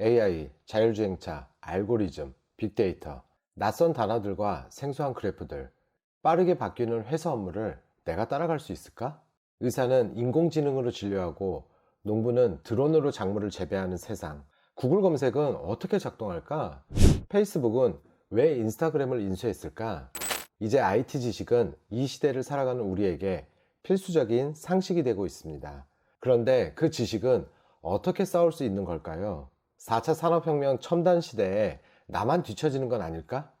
AI, 자율주행차, 알고리즘, 빅데이터, 낯선 단어들과 생소한 그래프들, 빠르게 바뀌는 회사 업무를 내가 따라갈 수 있을까? 의사는 인공지능으로 진료하고 농부는 드론으로 작물을 재배하는 세상. 구글 검색은 어떻게 작동할까? 페이스북은 왜 인스타그램을 인수했을까? 이제 IT 지식은 이 시대를 살아가는 우리에게 필수적인 상식이 되고 있습니다. 그런데 그 지식은 어떻게 싸울 수 있는 걸까요? 4차 산업혁명 첨단 시대에 나만 뒤처지는 건 아닐까?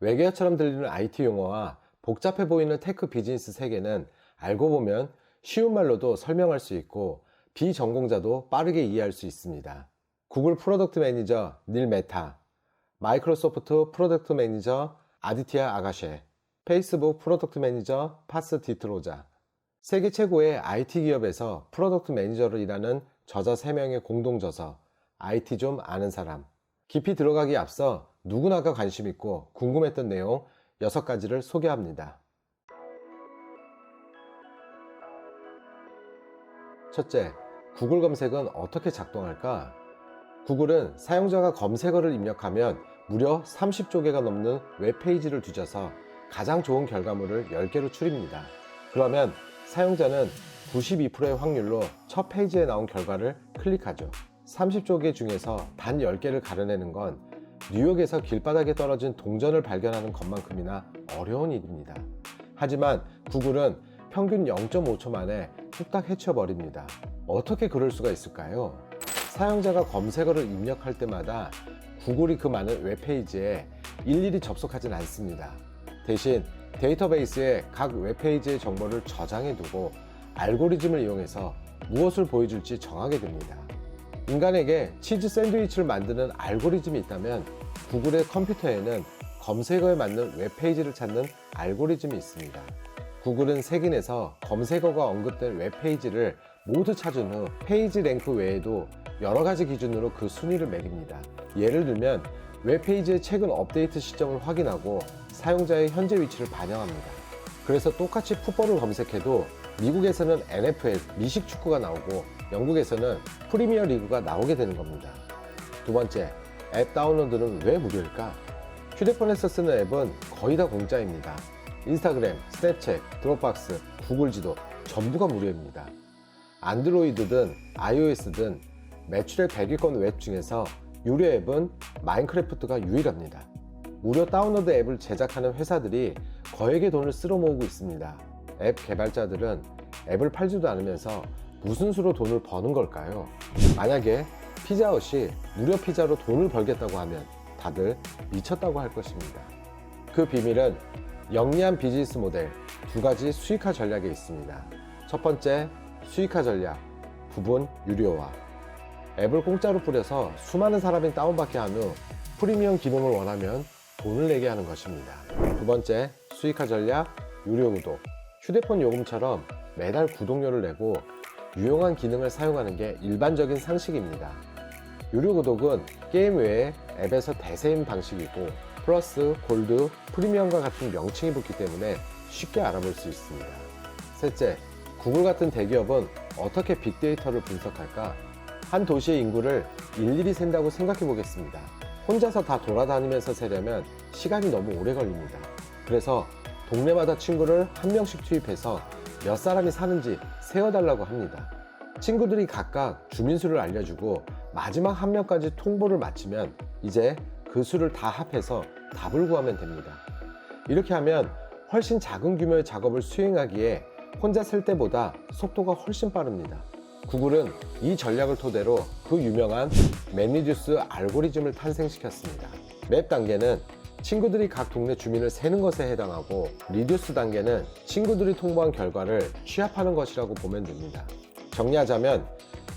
외계어처럼 들리는 IT 용어와 복잡해 보이는 테크 비즈니스 세계는 알고 보면 쉬운 말로도 설명할 수 있고 비전공자도 빠르게 이해할 수 있습니다. 구글 프로덕트 매니저 닐 메타, 마이크로소프트 프로덕트 매니저 아디티아 아가셰, 페이스북 프로덕트 매니저 파스 디트로자, 세계 최고의 IT 기업에서 프로덕트 매니저로 일하는 저자 3명의 공동저서, IT 좀 아는 사람. 깊이 들어가기 앞서 누구나가 관심 있고 궁금했던 내용 6가지를 소개합니다. 첫째, 구글 검색은 어떻게 작동할까? 구글은 사용자가 검색어를 입력하면 무려 30조 개가 넘는 웹페이지를 뒤져서 가장 좋은 결과물을 10개로 추립니다. 그러면 사용자는 92%의 확률로 첫 페이지에 나온 결과를 클릭하죠. 30조 개 중에서 단 10개를 가려내는 건 뉴욕에서 길바닥에 떨어진 동전을 발견하는 것만큼이나 어려운 일입니다. 하지만 구글은 평균 0.5초 만에 뚝딱 해쳐버립니다. 어떻게 그럴 수가 있을까요? 사용자가 검색어를 입력할 때마다 구글이 그 많은 웹페이지에 일일이 접속하진 않습니다. 대신 데이터베이스에 각 웹페이지의 정보를 저장해 두고 알고리즘을 이용해서 무엇을 보여줄지 정하게 됩니다. 인간에게 치즈 샌드위치를 만드는 알고리즘이 있다면 구글의 컴퓨터에는 검색어에 맞는 웹페이지를 찾는 알고리즘이 있습니다. 구글은 세균에서 검색어가 언급된 웹페이지를 모두 찾은 후 페이지 랭크 외에도 여러 가지 기준으로 그 순위를 매깁니다. 예를 들면 웹페이지의 최근 업데이트 시점을 확인하고 사용자의 현재 위치를 반영합니다. 그래서 똑같이 풋볼을 검색해도 미국에서는 NFL, 미식 축구가 나오고 영국에서는 프리미어 리그가 나오게 되는 겁니다. 두 번째, 앱 다운로드는 왜 무료일까? 휴대폰에서 쓰는 앱은 거의 다 공짜입니다. 인스타그램, 스냅챗, 드롭박스, 구글 지도 전부가 무료입니다. 안드로이드든 iOS든 매출액 100위권 웹 중에서 유료 앱은 마인크래프트가 유일합니다. 무료 다운로드 앱을 제작하는 회사들이 거액의 돈을 쓸어 모으고 있습니다. 앱 개발자들은 앱을 팔지도 않으면서 무슨 수로 돈을 버는 걸까요? 만약에 피자헛이 무료 피자로 돈을 벌겠다고 하면 다들 미쳤다고 할 것입니다. 그 비밀은 영리한 비즈니스 모델 두 가지 수익화 전략에 있습니다. 첫 번째, 수익화 전략, 부분 유료화. 앱을 공짜로 뿌려서 수많은 사람이 다운받게 한 후 프리미엄 기능을 원하면 돈을 내게 하는 것입니다. 두 번째, 수익화 전략, 유료 구독. 휴대폰 요금처럼 매달 구독료를 내고 유용한 기능을 사용하는 게 일반적인 상식입니다. 유료 구독은 게임 외에 앱에서 대세인 방식이고 플러스, 골드, 프리미엄과 같은 명칭이 붙기 때문에 쉽게 알아볼 수 있습니다. 셋째, 구글 같은 대기업은 어떻게 빅데이터를 분석할까? 한 도시의 인구를 일일이 센다고 생각해 보겠습니다. 혼자서 다 돌아다니면서 세려면 시간이 너무 오래 걸립니다. 그래서 동네마다 친구를 한 명씩 투입해서 몇 사람이 사는지 세어달라고 합니다. 친구들이 각각 주민수를 알려주고 마지막 한 명까지 통보를 마치면 이제 그 수를 다 합해서 답을 구하면 됩니다. 이렇게 하면 훨씬 작은 규모의 작업을 수행하기에 혼자 쓸 때보다 속도가 훨씬 빠릅니다. 구글은 이 전략을 토대로 그 유명한 매니듀스 알고리즘을 탄생시켰습니다. 맵 단계는 친구들이 각 동네 주민을 세는 것에 해당하고 리듀스 단계는 친구들이 통보한 결과를 취합하는 것이라고 보면 됩니다. 정리하자면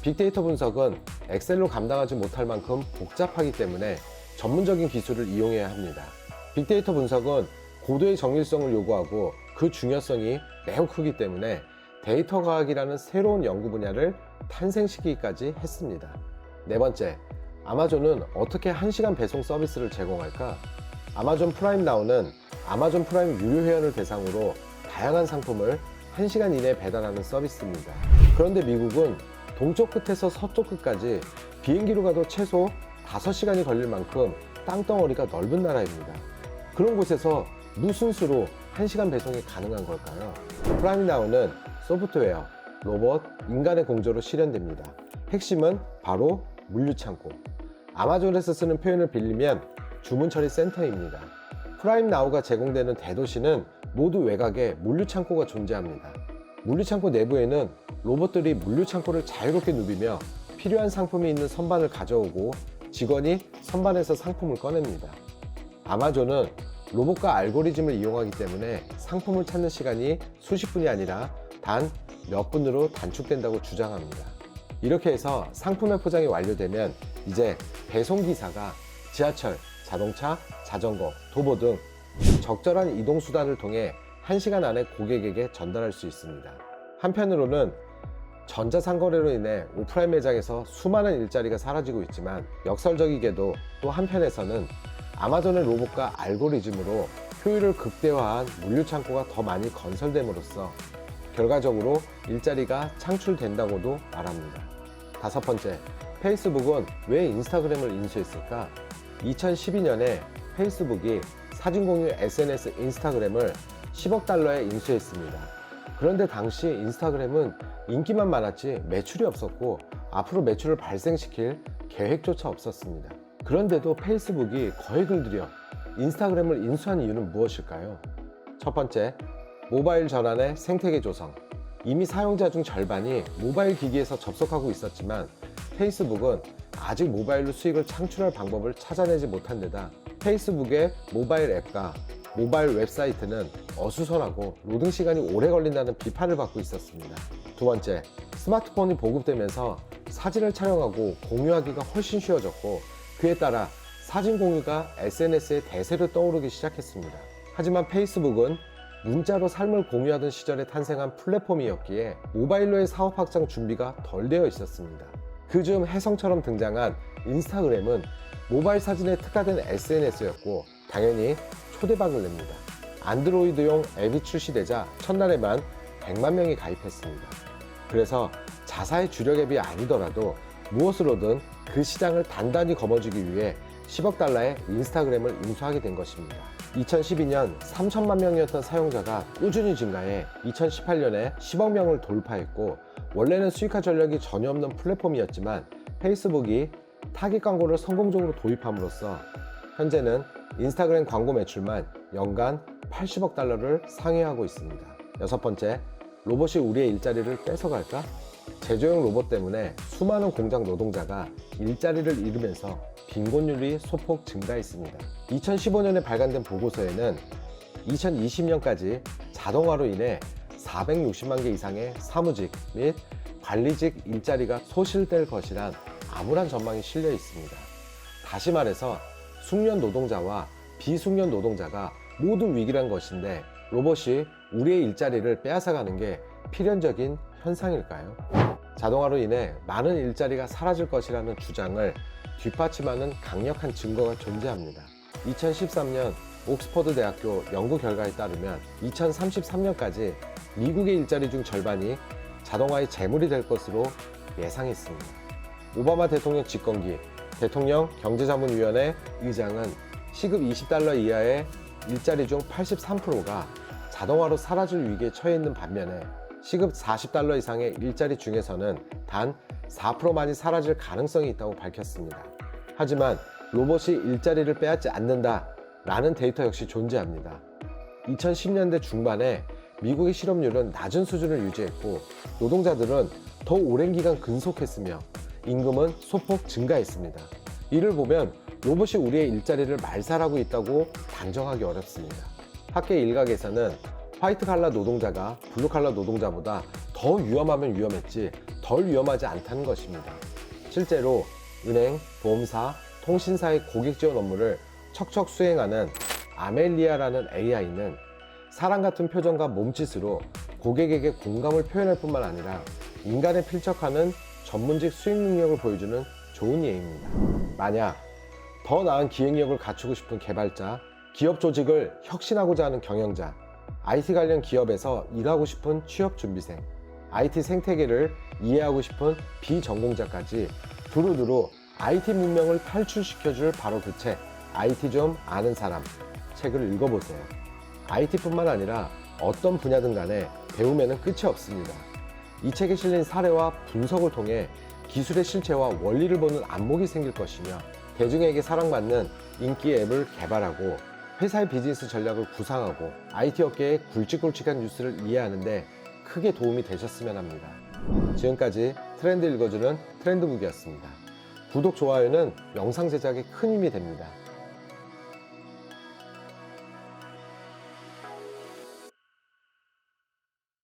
빅데이터 분석은 엑셀로 감당하지 못할 만큼 복잡하기 때문에 전문적인 기술을 이용해야 합니다. 빅데이터 분석은 고도의 정밀성을 요구하고 그 중요성이 매우 크기 때문에 데이터 과학이라는 새로운 연구 분야를 탄생시키기까지 했습니다. 네 번째, 아마존은 어떻게 1시간 배송 서비스를 제공할까? 아마존 프라임 나우는 아마존 프라임 유료 회원을 대상으로 다양한 상품을 1시간 이내에 배달하는 서비스입니다. 그런데 미국은 동쪽 끝에서 서쪽 끝까지 비행기로 가도 최소 5시간이 걸릴 만큼 땅덩어리가 넓은 나라입니다. 그런 곳에서 무슨 수로 1시간 배송이 가능한 걸까요? 프라임 나우는 소프트웨어, 로봇, 인간의 공조로 실현됩니다. 핵심은 바로 물류창고. 아마존에서 쓰는 표현을 빌리면 주문 처리 센터입니다. 프라임 나우가 제공되는 대도시는 모두 외곽에 물류 창고가 존재합니다. 물류 창고 내부에는 로봇들이 물류 창고를 자유롭게 누비며 필요한 상품이 있는 선반을 가져오고 직원이 선반에서 상품을 꺼냅니다. 아마존은 로봇과 알고리즘을 이용하기 때문에 상품을 찾는 시간이 수십 분이 아니라 단 몇 분으로 단축된다고 주장합니다. 이렇게 해서 상품의 포장이 완료되면 이제 배송기사가 지하철, 자동차, 자전거, 도보 등 적절한 이동수단을 통해 1시간 안에 고객에게 전달할 수 있습니다. 한편으로는 전자상거래로 인해 오프라인 매장에서 수많은 일자리가 사라지고 있지만 역설적이게도 또 한편에서는 아마존의 로봇과 알고리즘으로 효율을 극대화한 물류창고가 더 많이 건설됨으로써 결과적으로 일자리가 창출된다고도 말합니다. 다섯 번째, 페이스북은 왜 인스타그램을 인수했을까? 2012년에 페이스북이 사진 공유 SNS 인스타그램을 10억 달러에 인수했습니다. 그런데 당시 인스타그램은 인기만 많았지 매출이 없었고 앞으로 매출을 발생시킬 계획조차 없었습니다. 그런데도 페이스북이 거액을 들여 인스타그램을 인수한 이유는 무엇일까요? 첫 번째, 모바일 전환의 생태계 조성. 이미 사용자 중 절반이 모바일 기기에서 접속하고 있었지만 페이스북은 아직 모바일로 수익을 창출할 방법을 찾아내지 못한 데다 페이스북의 모바일 앱과 모바일 웹사이트는 어수선하고 로딩 시간이 오래 걸린다는 비판을 받고 있었습니다. 두 번째, 스마트폰이 보급되면서 사진을 촬영하고 공유하기가 훨씬 쉬워졌고 그에 따라 사진 공유가 SNS의 대세로 떠오르기 시작했습니다. 하지만 페이스북은 문자로 삶을 공유하던 시절에 탄생한 플랫폼이었기에 모바일로의 사업 확장 준비가 덜 되어 있었습니다. 그중 혜성처럼 등장한 인스타그램은 모바일 사진에 특화된 SNS였고 당연히 초대박을 냅니다. 안드로이드용 앱이 출시되자 첫날에만 100만 명이 가입했습니다. 그래서 자사의 주력 앱이 아니더라도 무엇으로든 그 시장을 단단히 거머쥐기 위해 10억 달러의 인스타그램을 인수하게 된 것입니다. 2012년 3천만 명이었던 사용자가 꾸준히 증가해 2018년에 10억 명을 돌파했고 원래는 수익화 전략이 전혀 없는 플랫폼이었지만 페이스북이 타깃 광고를 성공적으로 도입함으로써 현재는 인스타그램 광고 매출만 연간 80억 달러를 상회하고 있습니다. 여섯 번째, 로봇이 우리의 일자리를 뺏어갈까? 제조용 로봇 때문에 수많은 공장 노동자가 일자리를 잃으면서 빈곤율이 소폭 증가했습니다. 2015년에 발간된 보고서에는 2020년까지 자동화로 인해 460만 개 이상의 사무직 및 관리직 일자리가 소실될 것이란 암울한 전망이 실려 있습니다. 다시 말해서 숙련 노동자와 비숙련 노동자가 모두 위기란 것인데 로봇이 우리의 일자리를 빼앗아가는 게 필연적인 현상일까요? 자동화로 인해 많은 일자리가 사라질 것이라는 주장을 뒷받침하는 강력한 증거가 존재합니다. 2013년 옥스퍼드 대학교 연구 결과에 따르면 2033년까지 미국의 일자리 중 절반이 자동화의 재물이 될 것으로 예상했습니다. 오바마 대통령 집권기 대통령 경제자문위원회 의장은 시급 20달러 이하의 일자리 중 83%가 자동화로 사라질 위기에 처해 있는 반면에 시급 40달러 이상의 일자리 중에서는 단 4%만이 사라질 가능성이 있다고 밝혔습니다. 하지만 로봇이 일자리를 빼앗지 않는다 라는 데이터 역시 존재합니다. 2010년대 중반에 미국의 실업률은 낮은 수준을 유지했고 노동자들은 더 오랜 기간 근속했으며 임금은 소폭 증가했습니다. 이를 보면 로봇이 우리의 일자리를 말살하고 있다고 단정하기 어렵습니다. 학계 일각에서는 화이트 칼라 노동자가 블루 칼라 노동자보다 더 위험하면 위험했지 덜 위험하지 않다는 것입니다. 실제로 은행, 보험사, 통신사의 고객 지원 업무를 척척 수행하는 아멜리아라는 AI는 사람 같은 표정과 몸짓으로 고객에게 공감을 표현할 뿐만 아니라 인간에 필적하는 전문직 수행 능력을 보여주는 좋은 예입니다. 만약 더 나은 기획력을 갖추고 싶은 개발자, 기업 조직을 혁신하고자 하는 경영자, IT 관련 기업에서 일하고 싶은 취업 준비생, IT 생태계를 이해하고 싶은 비전공자까지 두루두루 IT 문명을 탈출시켜줄 바로 그 책, IT 좀 아는 사람. 책을 읽어보세요. IT뿐만 아니라 어떤 분야든 간에 배움에는 끝이 없습니다. 이 책에 실린 사례와 분석을 통해 기술의 실체와 원리를 보는 안목이 생길 것이며 대중에게 사랑받는 인기 앱을 개발하고 회사의 비즈니스 전략을 구상하고 IT 업계의 굵직굵직한 뉴스를 이해하는데 크게 도움이 되셨으면 합니다. 지금까지 트렌드 읽어주는 트렌드북이었습니다. 구독, 좋아요는 영상 제작에 큰 힘이 됩니다.